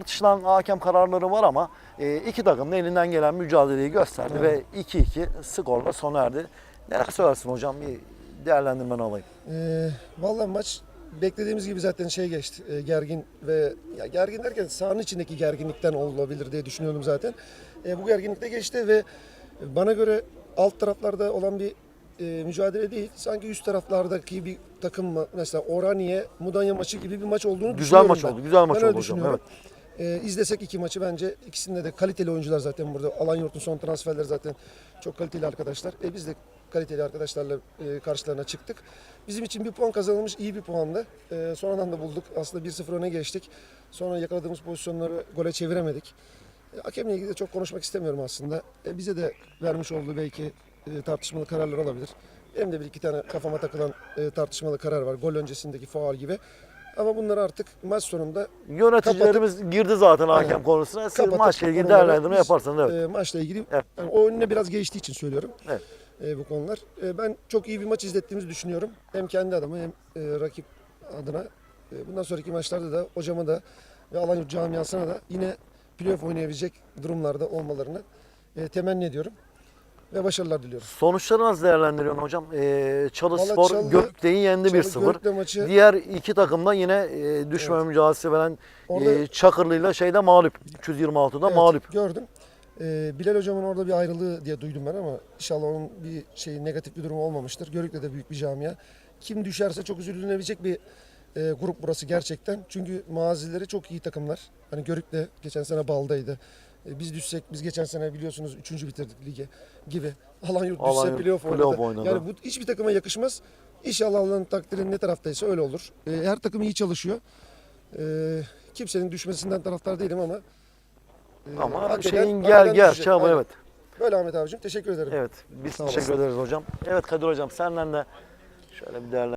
Tartışılan hakem kararları var ama e, iki takım da elinden gelen mücadeleyi gösterdi ve 2-2 skorla sona erdi. Neler söylersin hocam? Bir değerlendirmeni alayım. Ee, vallahi maç beklediğimiz gibi zaten şey geçti. e, gergin ve ya gergin derken sahanın içindeki gerginlikten olabilir diye düşünüyordum zaten. E, bu gerginlikte geçti ve bana göre alt taraflarda olan bir e, mücadele değil. Sanki üst taraflardaki bir takım mesela Oraniye, Mudanya maçı gibi bir maç olduğunu Güzel düşünüyorum maç ben. oldu. Güzel maç Ben oldu hocam. düşünüyorum. Ee, izlesek iki maçı bence ikisinde de kaliteli oyuncular zaten burada. Alanyurt'un son transferleri zaten çok kaliteli arkadaşlar. E, biz de kaliteli arkadaşlarla e, karşılarına çıktık. Bizim için bir puan kazanılmış iyi bir puandı. E, sonradan da bulduk. Aslında 1-0 öne geçtik. Sonra yakaladığımız pozisyonları gole çeviremedik. E, hakemle ilgili de çok konuşmak istemiyorum aslında. E, bize de vermiş olduğu belki e, tartışmalı kararlar olabilir. Benim de bir iki tane kafama takılan e, tartışmalı karar var. Gol öncesindeki faal gibi. Ama bunları artık maç sonunda Yöneticilerimiz girdi zaten hakem Aynen. konusuna. Siz Kapatıp maçla ilgili konuları değerlendirme biz, yaparsanız evet. e, maçla ilgili Evet. yani o önüne biraz geçtiği için söylüyorum. Evet. E, bu konular. E, ben çok iyi bir maç izlettiğimizi düşünüyorum. Hem kendi adıma hem e, rakip adına. E, bundan sonraki maçlarda da hocama da ve Alanyurt camiasına da yine playoff oynayabilecek durumlarda olmalarını e, temenni ediyorum. Ve başarılar diliyorum. Sonuçları nasıl değerlendiriyorsun hocam? Ee, Çalı Vallahi Spor Çalı- Gökde'yi yendi Çalı 1-0. Görükle maçı Diğer iki takım da yine e, Evet. mücadelesi veren Orada- e, Çakırlı'yla şeyde mağlup. 326'da Evet, mağlup. Gördüm. Ee, Bilal hocamın orada bir ayrılığı diye duydum ben ama inşallah onun bir şey negatif bir durumu olmamıştır. Görükle de büyük bir camia. Kim düşerse çok üzülünebilecek bir e, grup burası gerçekten. Çünkü mazileri çok iyi takımlar. Hani Görük de geçen sene baldaydı. E, biz düşsek biz geçen sene biliyorsunuz 3. bitirdik lige gibi. Alanyurt düşse Alanyurt playoff oynadı. playoff oynadı. Yani bu hiçbir takıma yakışmaz. İnşallah Allah'ın takdiri ne taraftaysa öyle olur. E, her takım iyi çalışıyor. E, kimsenin düşmesinden taraftar değilim ama e, Ama hakikaten şeyin gel gel düşecek. çabuk Aynen. evet. Böyle Ahmet abicim teşekkür ederim. Evet biz Sağ teşekkür olasın. ederiz hocam. Evet Kadir hocam senden de şöyle bir değerlendirme.